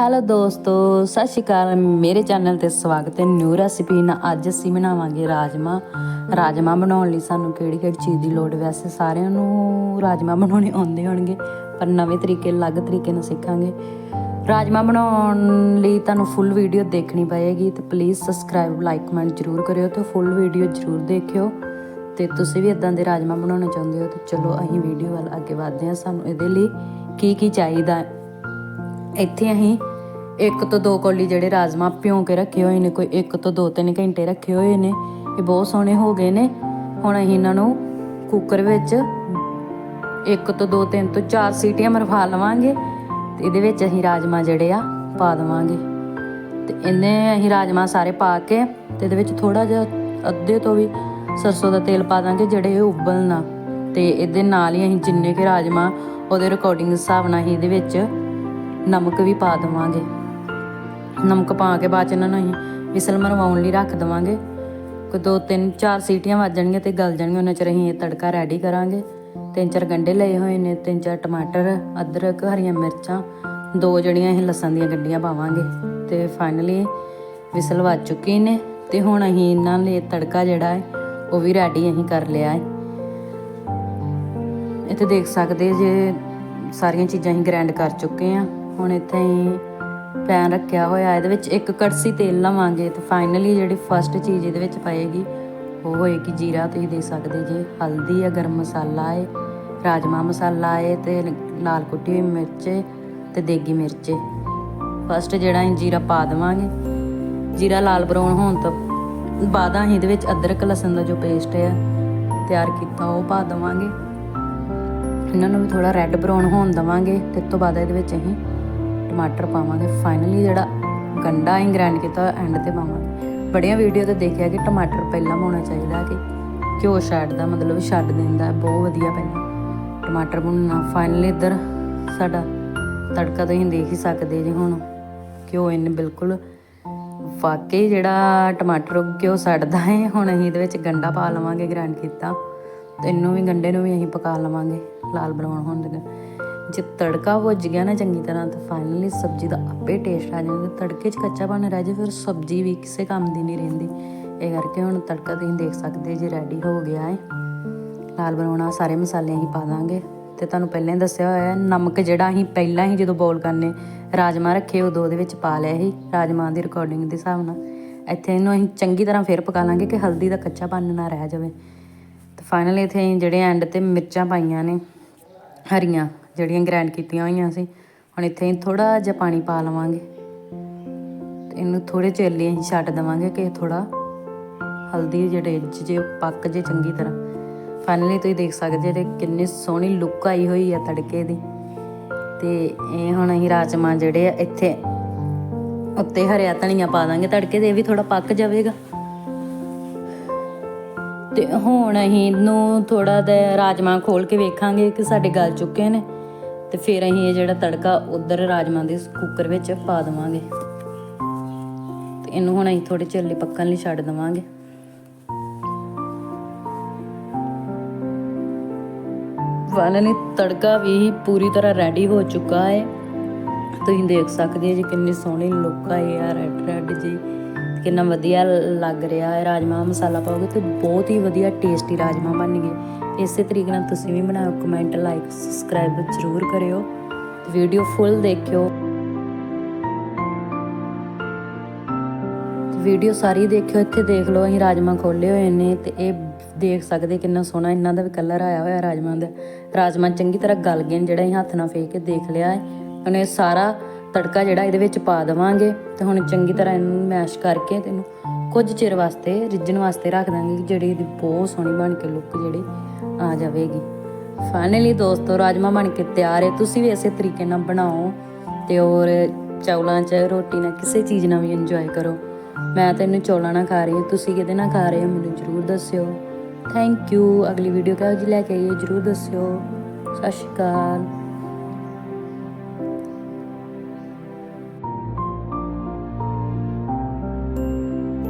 Hello ਦੋਸਤੋ, ਸਤਿ ਸ਼੍ਰੀ ਅਕਾਲ। ਮੇਰੇ ਚੈਨਲ ਤੇ ਸਵਾਗਤ ਹੈ ਨਿਊ ਰੈਸਿਪੀ। ਨਾਲ ਅੱਜ ਅਸੀਂ ਬਣਾਵਾਂਗੇ ਰਾਜਮਾ। ਰਾਜਮਾ ਬਣਾਉਣ ਲਈ ਸਾਨੂੰ ਕਿਹੜੀ ਕਿਹੜੀ ਚੀਜ਼ ਦੀ ਲੋੜ ਵੈਸੇ ਸਾਰਿਆਂ ਨੂੰ ਰਾਜਮਾ ਬਣਾਉਣੇ ਆਉਂਦੇ ਹੋਣਗੇ, ਪਰ ਨਵੇਂ ਤਰੀਕੇ, ਅਲੱਗ ਤਰੀਕੇ ਨਾਲ ਸਿੱਖਾਂਗੇ। ਰਾਜਮਾ ਬਣਾਉਣ ਲਈ ਤੁਹਾਨੂੰ ਫੁੱਲ ਵੀਡੀਓ ਦੇਖਣੀ ਪਏਗੀ ਤੇ ਪਲੀਜ਼ ਸਬਸਕ੍ਰਾਈਬ ਲਾਈਕ ਕਮੈਂਟ ਜ਼ਰੂਰ ਕਰਿਓ ਤੇ ਫੁੱਲ ਵੀਡੀਓ ਜ਼ਰੂਰ ਦੇਖਿਓ। ਤੇ ਤੁਸੀਂ ਵੀ ਇਦਾਂ ਦੇ ਰਾਜਮਾ ਬਣਾਉਣਾ ਚਾਹੁੰਦੇ ਹੋ, ਤੇ ਚਲੋ ਅਸੀਂ ਵੀਡੀਓ ਵੱਲ ਅੱਗੇ ਵਧਦੇ ਹਾਂ। ਸਾਨੂੰ ਇਹਦੇ ਲਈ ਕੀ ਕੀ ਚਾਹੀਦਾ ਇੱਥੇ ਅਸੀਂ ਇੱਕ ਤੋਂ ਦੋ ਕੌਲੀ ਜਿਹੜੇ ਰਾਜਮਾ ਭਿਉਂ ਕੇ ਰੱਖੇ ਹੋਏ ਨੇ, ਕੋਈ ਇੱਕ ਤੋਂ ਦੋ ਤਿੰਨ ਘੰਟੇ ਰੱਖੇ ਹੋਏ ਨੇ। ਇਹ ਬਹੁਤ ਸੋਹਣੇ ਹੋ ਗਏ ਨੇ। ਹੁਣ ਅਸੀਂ ਇਹਨਾਂ ਨੂੰ ਕੁੱਕਰ ਵਿੱਚ ਇੱਕ ਤੋਂ ਦੋ, ਤਿੰਨ ਤੋਂ ਚਾਰ ਸੀਟੀਆਂ ਮਰਵਾ ਲਵਾਂਗੇ ਤੇ ਇਹਦੇ ਵਿੱਚ ਅਸੀਂ ਰਾਜਮਾ ਜਿਹੜੇ ਆ ਪਾ ਦੇਵਾਂਗੇ। ਤੇ ਇਹਨੇ ਅਸੀਂ ਰਾਜਮਾ ਸਾਰੇ ਪਾ ਕੇ ਤੇ ਇਹਦੇ ਵਿੱਚ ਥੋੜਾ ਜਿਹਾ ਅੱਧੇ ਤੋਂ ਵੀ ਸਰਸੋਂ ਦਾ ਤੇਲ ਪਾ ਦਾਂਗੇ ਜਿਹੜੇ ਇਹ ਉਬਲ ਨਾ ਤੇ ਇਹਦੇ ਨਾਲ ਹੀ ਅਸੀਂ ਜਿੰਨੇ ਕਿ ਰਾਜਮਾ ਉਹਦੇ ਰਿਕਾਰਡਿੰਗ ਹਿਸਾਬ ਨਾਲ ਹੀ ਇਹਦੇ ਵਿੱਚ ਨਮਕ ਵੀ ਪਾ ਦੇਵਾਂਗੇ। ਨਮਕ ਪਾ ਕੇ ਬਾਅਦ ਚ ਇਹਨਾਂ ਨੂੰ ਅਸੀਂ ਵਿਸਲ ਮਰਵਾਉਣ ਲਈ ਰੱਖ ਦੇਵਾਂਗੇ। ਕੋਈ ਦੋ ਤਿੰਨ ਚਾਰ ਸੀਟੀਆਂ ਵੱਜ ਜਾਣਗੀਆਂ ਤੇ ਗਲ ਜਾਣਗੀਆਂ, ਉਹਨਾਂ ਚਿਰ ਅਸੀਂ ਇਹ ਤੜਕਾ ਰੈਡੀ ਕਰਾਂਗੇ। ਤਿੰਨ ਚਾਰ ਗੰਢੇ ਲਏ ਹੋਏ ਨੇ, ਤਿੰਨ ਚਾਰ ਟਮਾਟਰ, ਅਦਰਕ, ਹਰੀਆਂ ਮਿਰਚਾਂ, ਦੋ ਜਿਹੜੀਆਂ ਅਸੀਂ ਲਸਣ ਦੀਆਂ ਗੰਢੀਆਂ ਪਾਵਾਂਗੇ ਤੇ ਫਾਈਨਲੀ ਵਿਸਲ ਵੱਜ ਚੁੱਕੀ ਨੇ ਤੇ ਹੁਣ ਅਸੀਂ ਇਹਨਾਂ ਲਈ ਤੜਕਾ ਜਿਹੜਾ ਹੈ, ਉਹ ਵੀ ਰੈਡੀ ਅਸੀਂ ਕਰ ਲਿਆ ਹੈ। ਇੱਥੇ ਦੇਖ ਸਕਦੇ ਜੇ ਸਾਰੀਆਂ ਚੀਜ਼ਾਂ ਅਸੀਂ ਗ੍ਰੈਂਡ ਕਰ ਚੁੱਕੇ ਆ ਹੁਣ ਇੱਥੇ ਹੀ ਪੈਨ ਰੱਖਿਆ ਹੋਇਆ। ਇਹਦੇ ਵਿੱਚ ਇੱਕ ਕੜਸੀ ਤੇਲ ਲਵਾਂਗੇ ਤੇ ਫਾਈਨਲੀ ਜਿਹੜੀ ਫਰਸਟ ਚੀਜ਼ ਇਹਦੇ ਵਿੱਚ ਪਾਏਗੀ, ਉਹ ਹੋਏਗੀ ਜੀਰਾ। ਤੁਸੀਂ ਦੇ ਸਕਦੇ ਜੇ, ਹਲਦੀ ਹੈ ਗਰਮ ਮਸਾਲਾ ਹੈ ਰਾਜਮਾ ਮਸਾਲਾ ਹੈ ਤੇ ਲਾਲ ਕੁੱਟੀ ਹੋਈ ਮਿਰਚ ਹੈ ਤੇ ਦੇਗੀ ਮਿਰਚ ਫਸਟ ਜਿਹੜਾ ਅਸੀਂ ਜੀਰਾ ਪਾ ਦੇਵਾਂਗੇ। ਜੀਰਾ ਲਾਲ ਬਰਾਊਨ ਹੋਣ ਤੋਂ ਬਾਅਦ ਅਸੀਂ ਇਹਦੇ ਵਿੱਚ ਅਦਰਕ, ਲਸਣ ਦਾ ਜੋ ਪੇਸਟ ਹੈ ਤਿਆਰ ਕੀਤਾ, ਉਹ ਪਾ ਦੇਵਾਂਗੇ। ਇਹਨਾਂ ਨੂੰ ਵੀ ਥੋੜਾ ਰੈੱਡ ਬਰਾਊਨ ਹੋਣ ਦਵਾਂਗੇ ਤੇ ਤੋਂ ਬਾਅਦ ਇਹਦੇ ਵਿੱਚ ਅਸੀਂ ਟਮਾਟਰ ਪਾਵਾਂਗੇ। ਫਾਈਨਲੀ ਜਿਹੜਾ ਗੰਡਾ ਅਸੀਂ ਗ੍ਰਾਈਂਡ ਕੀਤਾ ਐਂਡ ਤੇ ਪਾਵਾਂਗੇ। ਬੜੀਆਂ ਵੀਡੀਓ ਤੇ ਦੇਖਿਆ ਕਿ ਟਮਾਟਰ ਪਹਿਲਾਂ ਪਾਉਣਾ ਚਾਹੀਦਾ ਕਿ ਘਿਓ ਛੱਡਦਾ, ਮਤਲਬ ਛੱਡ ਦਿੰਦਾ, ਬਹੁਤ ਵਧੀਆ ਪੈਂਦਾ। ਟਮਾਟਰ ਭੁੰਨਣਾ ਫਾਈਨਲੀ ਇੱਧਰ ਸਾਡਾ ਤੜਕਾ ਤੁਸੀਂ ਦੇਖ ਹੀ ਸਕਦੇ ਜੀ ਹੁਣ। ਘਿਓ ਇਹਨੇ ਬਿਲਕੁਲ, ਵਾਕਈ ਜਿਹੜਾ ਟਮਾਟਰ ਘਿਓ ਛੱਡਦਾ ਹੈ, ਹੁਣ ਅਸੀਂ ਇਹਦੇ ਵਿੱਚ ਗੰਡਾ ਪਾ ਲਵਾਂਗੇ ਗ੍ਰਾਈਂਡ ਕੀਤਾ। ਤੇ ਇਹਨੂੰ ਵੀ, ਗੰਡੇ ਨੂੰ ਵੀ ਅਸੀਂ ਪਕਾ ਲਵਾਂਗੇ, ਲਾਲ ਬਰਾਊਨ ਹੋਣ ਤੱਕ ਜੇ ਤੜਕਾ ਭੁੱਜ ਗਿਆ ਨਾ ਚੰਗੀ ਤਰ੍ਹਾਂ, ਤਾਂ ਫਾਈਨਲੀ ਸਬਜ਼ੀ ਦਾ ਆਪੇ ਟੇਸਟ ਆ ਜਾਂਦਾ ਤੜਕੇ 'ਚ ਕੱਚਾ ਬਣ ਰਹਿ ਜੇ, ਫਿਰ ਸਬਜ਼ੀ ਵੀ ਕਿਸੇ ਕੰਮ ਦੀ ਨਹੀਂ ਰਹਿੰਦੀ। ਇਹ ਕਰਕੇ ਹੁਣ ਤੜਕਾ ਤੁਸੀਂ ਦੇਖ ਸਕਦੇ ਜੇ ਰੈਡੀ ਹੋ ਗਿਆ ਹੈ। ਲਾਲ ਬਣਾਉਣਾ, ਸਾਰੇ ਮਸਾਲੇ ਅਸੀਂ ਪਾ ਦਾਂਗੇ। ਤੇ ਤੁਹਾਨੂੰ ਪਹਿਲਾਂ ਹੀ ਦੱਸਿਆ ਹੋਇਆ ਹੈ, ਨਮਕ ਜਿਹੜਾ ਅਸੀਂ ਪਹਿਲਾਂ ਹੀ ਜਦੋਂ ਬੋਲ ਕਰਨੇ, ਰਾਜਮਾ ਰੱਖੇ ਉਦੋਂ ਉਹਦੇ ਵਿੱਚ ਪਾ ਲਿਆ ਸੀ, ਰਾਜਮਾ ਦੀ ਰਿਕਾਰਡਿੰਗ ਦੇ ਹਿਸਾਬ ਨਾਲ। ਇੱਥੇ ਇਹਨੂੰ ਅਸੀਂ ਚੰਗੀ ਤਰ੍ਹਾਂ ਫੇਰ ਪਕਾ ਲਾਂਗੇ ਕਿ ਹਲਦੀ ਦਾ ਕੱਚਾ ਨਾ ਰਹਿ ਜਾਵੇ। ਤੇ ਫਾਈਨਲੀ ਇੱਥੇ ਜਿਹੜੇ ਐਂਡ ਤੇ ਮਿਰਚਾਂ ਪਾਈਆਂ ਨੇ, ਹਰੀਆਂ ਜਿਹੜੀਆਂ ਗ੍ਰਾਈਂਡ ਕੀਤੀਆਂ ਹੋਈਆਂ ਸੀ। ਹੁਣ ਇੱਥੇ ਅਸੀਂ ਥੋੜਾ ਜਿਹਾ ਪਾਣੀ ਪਾ ਲਵਾਂਗੇ। ਤੇ ਇਹਨੂੰ ਥੋੜੇ ਚਿਰ ਲਈ ਅਸੀਂ ਛੱਡ ਦੇਵਾਂਗੇ ਕਿ ਥੋੜਾ ਹਲਦੀ ਜਿਹੜੇ ਜੇ ਪੱਕ ਜੇ ਚੰਗੀ ਤਰ੍ਹਾਂ। ਫਾਈਨਲੀ ਤੁਸੀਂ ਦੇਖ ਸਕਦੇ ਜੇ ਕਿੰਨੀ ਸੋਹਣੀ ਲੁੱਕ ਆਈ ਹੋਈ ਆ ਤੜਕੇ ਦੀ। ਤੇ ਇਹ ਹੁਣ ਅਸੀਂ ਰਾਜਮਾ ਜਿਹੜੇ ਆ ਇੱਥੇ ਉੱਤੇ ਹਰਿਆ ਧਨੀਆ ਪਾ ਦਾਂਗੇ ਤੜਕੇ ਦੇ ਵੀ ਥੋੜਾ ਪੱਕ ਜਾਵੇਗਾ। ਤੇ ਹੁਣ ਅਸੀਂ ਇਹਨੂੰ ਥੋੜਾ ਜਿਹਾ ਰਾਜਮਾ ਖੋਲ ਕੇ ਵੇਖਾਂਗੇ ਕਿ ਸਾਡੇ ਗਲ ਚੁੱਕੇ ਨੇ। ਤੇ ਫਿਰ ਅਸੀਂ ਇਹ ਜਿਹੜਾ ਤੜਕਾ ਉਧਰ ਰਾਜਮਾ ਦੇ ਕੁੱਕਰ ਵਿੱਚ ਪਾ ਦੇਵਾਂਗੇ। ਤੇ ਇਹਨੂੰ ਹੁਣ ਅਸੀਂ ਥੋੜੇ ਚਿਰ ਲਈ ਪੱਕਣ ਲਈ ਛੱਡ ਦੇਵਾਂਗੇ। ਵਾਲਨੇ ਤੜਕਾ ਵੀ ਪੂਰੀ ਤਰ੍ਹਾਂ ਰੈਡੀ ਹੋ ਚੁੱਕਾ ਹੈ। ਤੁਸੀਂ ਦੇਖ ਸਕਦੇ ਹੋ ਜੀ ਕਿੰਨੀ ਸੋਹਣੀ ਲੁੱਕ ਆਈ ਆ ਰੈਡ ਰੈਡ ਜੀ। ਕਿੰਨਾ ਵਧੀਆ ਲੱਗ ਰਿਹਾ ਹੈ ਰਾਜਮਾ ਮਸਾਲਾ ਪਾਓਗੇ ਤੇ ਬਹੁਤ ਹੀ ਵਧੀਆ ਟੇਸਟੀ ਰਾਜਮਾ ਬਣ ਗਏ। ਇਸੇ ਤਰੀਕੇ ਨਾਲ ਤੁਸੀਂ ਵੀ ਬਣਾਓ ਕਮੈਂਟ ਲਾਈਕ ਸਬਸਕ੍ਰਾਈਬ ਜ਼ਰੂਰ ਕਰਿਓ ਵੀਡੀਓ ਫੁੱਲ ਦੇਖਿਓ। ਵੀਡੀਓ ਸਾਰੀ ਦੇਖਿਓ, ਇੱਥੇ ਦੇਖ ਲਓ, ਅਸੀਂ ਰਾਜਮਾ ਖੋਲੇ ਹੋਏ ਨੇ ਤੇ ਇਹ ਦੇਖ ਸਕਦੇ ਕਿੰਨਾ ਸੋਹਣਾ, ਇਹਨਾਂ ਦਾ ਵੀ ਕਲਰ ਆਇਆ ਹੋਇਆ ਰਾਜਮਾ ਦਾ। ਰਾਜਮਾ ਚੰਗੀ ਤਰ੍ਹਾਂ ਗਲ ਗਏ ਨੇ, ਜਿਹੜਾ ਅਸੀਂ ਹੱਥ ਨਾਲ ਫੇਕ ਕੇ ਦੇਖ ਲਿਆ ਹੈ। ਹੁਣ ਸਾਰਾ ਤੜਕਾ ਜਿਹੜਾ ਇਹਦੇ ਵਿੱਚ ਪਾ ਦੇਵਾਂਗੇ ਤੇ ਹੁਣ ਚੰਗੀ ਤਰ੍ਹਾਂ ਇਹਨੂੰ ਮੈਸ਼ ਕਰਕੇ ਤੇ ਇਹਨੂੰ ਕੁਝ ਚਿਰ ਵਾਸਤੇ ਰਿੱਝਣ ਵਾਸਤੇ ਰੱਖ ਦਾਂਗੇ ਜਿਹੜੀ ਇਹਦੀ ਬਹੁਤ ਸੋਹਣੀ ਬਣ ਕੇ ਲੁੱਕ ਜਿਹੜੀ ਆ ਜਾਵੇਗੀ। ਫਾਈਨਲੀ ਦੋਸਤੋ, ਰਾਜਮਾ ਬਣ ਕੇ ਤਿਆਰ ਹੈ। ਤੁਸੀਂ ਵੀ ਇਸੇ ਤਰੀਕੇ ਨਾਲ ਬਣਾਓ ਤੇ ਹੋਰ ਚੌਲਾਂ 'ਚ ਰੋਟੀ ਨਾਲ ਕਿਸੇ ਚੀਜ਼ ਨਾਲ ਵੀ ਇੰਜੋਏ ਕਰੋ। ਮੈਂ ਤਾਂ ਇਹਨੂੰ ਚੌਲਾਂ ਨਾਲ ਖਾ ਰਹੀ ਹਾਂ। ਤੁਸੀਂ ਕਿਹਦੇ ਨਾਲ ਖਾ ਰਹੇ ਹੋ ਮੈਨੂੰ ਜਰੂਰ ਦੱਸਿਓ। ਥੈਂਕ ਯੂ ਅਗਲੀ ਵੀਡੀਓ ਕਿਹੋ ਜਿਹੀ ਲੈ ਕੇ ਆਈਏ, ਜਰੂਰ ਦੱਸਿਓ। ਸਤਿ ਸ਼੍ਰੀ ਅਕਾਲ।